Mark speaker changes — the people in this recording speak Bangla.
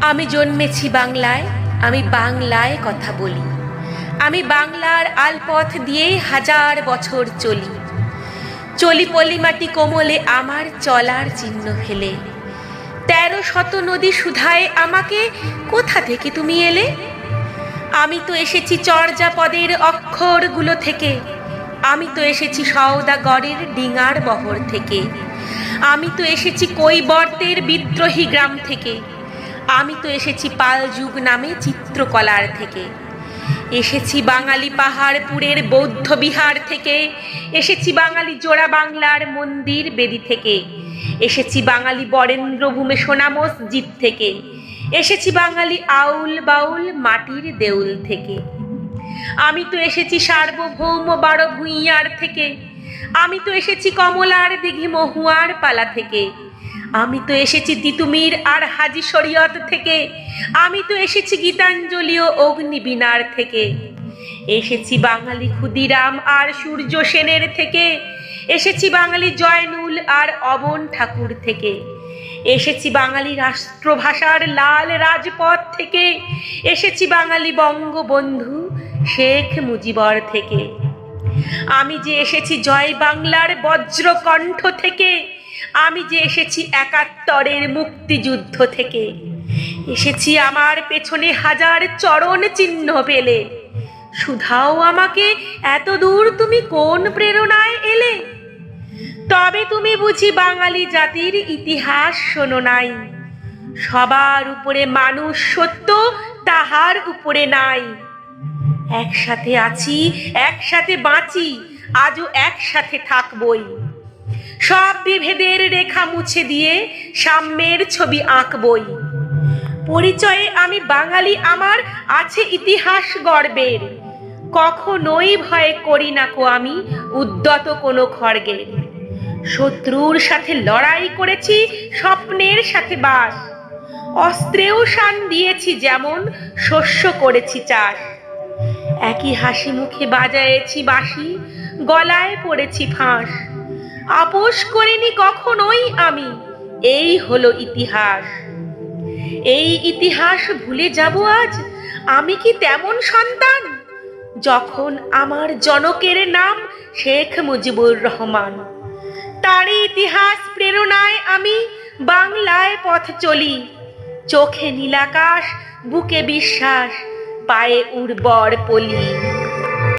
Speaker 1: আমি জন্মেছি বাংলায়, আমি বাংলায় কথা বলি। আমি বাংলার আলপথ দিয়েই হাজার বছর চলি। চলি পলিমাটি কোমলে আমার চলার চিহ্ন ফেলে। তেরো শত নদী সুধায় আমাকে কোথা থেকে তুমি এলে? আমি তো এসেছি চর্যাপদের অক্ষরগুলো থেকে। আমি তো এসেছি সওদাগরের ডিঙার বহর থেকে। আমি তো এসেছি কৈবর্তের বিদ্রোহী গ্রাম থেকে। আমি তো এসেছি পাল যুগ নামে চিত্রকলার থেকে। এসেছি বাঙালি পাহাড়পুরের বৌদ্ধ বিহার থেকে। এসেছি বাঙালি জোড়া বাংলার মন্দির বেদি থেকে। এসেছি বাঙালি বরেন্দ্রভূমে সোনা মসজিদ থেকে। এসেছি বাঙালি আউল বাউল মাটির দেউল থেকে। আমি তো এসেছি সার্বভৌম বারো ভুইয়ার থেকে। আমি তো এসেছি কমলার দিঘি মহুয়ার পালা থেকে। আমি তো এসেছি তিতুমির আর হাজি শরীয়ত থেকে। আমি তো এসেছি গীতাঞ্জলি ও অগ্নিবীণার থেকে। এসেছি বাঙালি ক্ষুদিরাম আর সূর্য সেনের থেকে। এসেছি বাঙালি জয়নুল আর অবন ঠাকুর থেকে। এসেছি বাঙালি রাষ্ট্রভাষার লাল রাজপথ থেকে। এসেছি বাঙালি বঙ্গবন্ধু শেখ মুজিবর থেকে। আমি যে এসেছি জয় বাংলার বজ্রকণ্ঠ থেকে। আমি যে এসেছি একাত্তরের মুক্তিযুদ্ধ থেকে। এসেছি আমার পেছনে হাজার চরণ চিহ্ন পেলে। সুধাও আমাকে এত দূর তুমি কোন প্রেরণায় এলে? তবে তুমি বুঝি বাঙালি জাতির ইতিহাস শোনো নাই। সবার উপরে মানুষ সত্য, তাহার উপরে নাই। একসাথে আছি, একসাথে বাঁচি, আজও একসাথে থাকবই। সব বিভেদের রেখা মুছে দিয়ে সাম্যের ছবি আঁকবই। পরিচয়ে আমি বাঙালি, আমার আছে ইতিহাস গর্বের। কখনোই ভয় করি না কো আমি উদ্যত কোনো খড়গের শত্রুর সাথে লড়াই করেছি, স্বপ্নের সাথে বাস। অস্ত্রেও শান দিয়েছি যেমন শস্য করেছি চাষ। একই হাসি মুখে বাজায়েছি বাঁশি, গলায় পড়েছি ফাঁস। আপোষ করিনি কখনোই আমি। এই হলো ইতিহাস। এই ইতিহাস ভুলে যাব আজ? আমি কি তেমন সন্তান? যখন আমার জনকের নাম শেখ মুজিবুর রহমান। তারই ইতিহাস প্রেরণায় আমি বাংলায় পথ চলি। চোখে নীলাকাশ, বুকে বিশ্বাস, পায়ে উর্বর পলি।